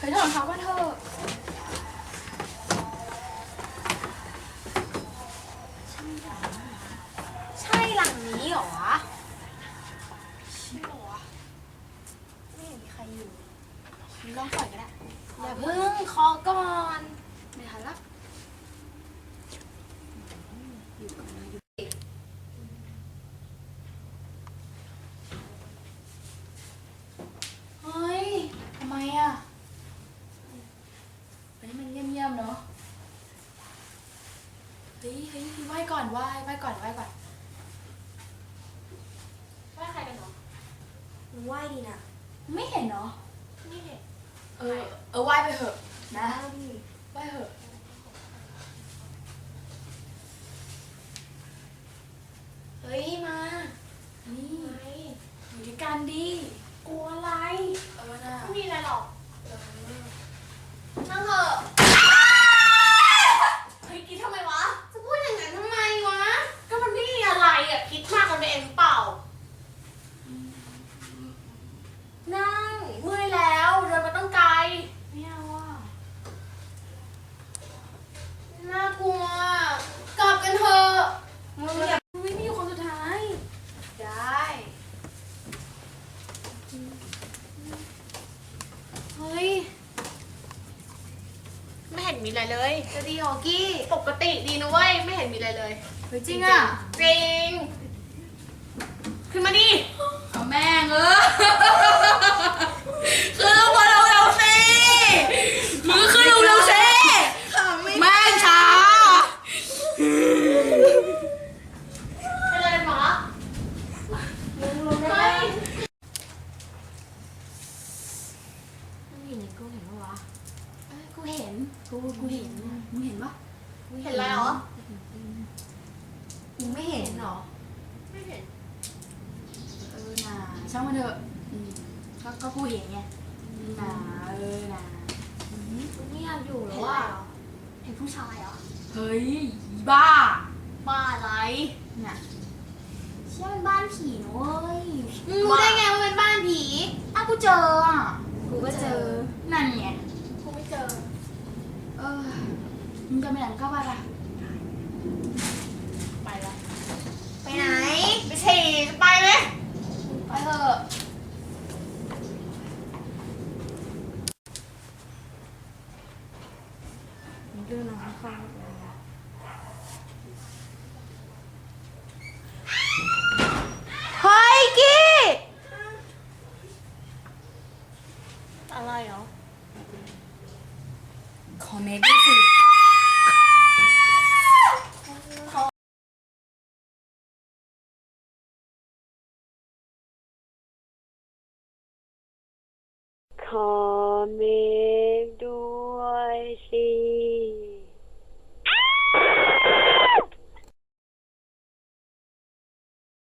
เฮ้ยถอดรองเท้ากันเถอะใช่หลังนี้เหรอวะใช่เหรอวะไม่เห็นมีใครอยู่ลองก่อนก็ได้อย่าเพิ่งคอก่อน ไม่ทันละอยู่กันนะอยู่เฮ้ยทำไมอะวันนี้มันเงียบๆเนาะเฮ้ยเฮ้ยไหว้ก่ อนไหว้ไหว้ก่อนไหว้ก่อนไหว้ใครกันเนาะมึงไหว้ดีนะไม่เห็นเนาะไม่เห็นเออเออไหว้ไปเถอะนะนะพี่ไหว้เถอะเฮ้ยมานี่ไงอยู่ด้วยกันดิ กลัวอะไร เออน่ะ ไม่มีอะไรหรอก เออ นั่งเถอะ เฮ้ยกินทำไมวะ จะพูดอย่างนั้นทำไมวะ ก็มันไม่มีอะไรอะคิดมากกันไปเองหรือเปล่า นั่งเมื่อยแล้วเดินมาต้องไกล ไม่เอาอะ น่ากลัว กลับกันเถอะมึงอย่า ไม่มีคนสุดท้าย ได้ เฮ้ย ไม่เห็ นมีอะไรเลย จะดีเหรอกี้ ปกติดีนะเว้ย ไม่เห็นมีอะไรเลย เฮ้ยจริงอะ จริง ขึ้นมาดิ เอาแม่งเออคือลงมาเร็วๆสิมึงขึ้นเร็วๆสิแม่งช้า เป็นอะไรหมอมึงลงได้ไหม มึงเห็นอย่างกูเห็นปะวะเอ้ย กูเห็น กูกูเห็นมึงเห็นปะเห็นอะไรเหรอมึงไม่เห็นเหรอ ไม่เห็น เออน่ะช่างมันเถอะอืมก็ก็กูเห็นไงน่ะเออน่ะกูไม่อยากอยู่แล้วเห็นอะไรอะเหรอเห็นผู้ชายเหรอ เฮ้ยอีบ้า บ้าอะไรเนี่ยเชื่อเป็นบ้านผีนะเว้ยมึงรู้ได้ไงว่าเป็นบ้านผีอ้าวกูเจออะ กูก็เจอ นั่นไงกูไม่เจอ เออมึงจะไปไหนมึงก็ไปไปไปแล้วไปไหน ไปฉี่จะไปไหมไปเถอะดูน้องฟังเฮ้ยกี้อะไรเหรอ ขอเมคด้วยสิขอเม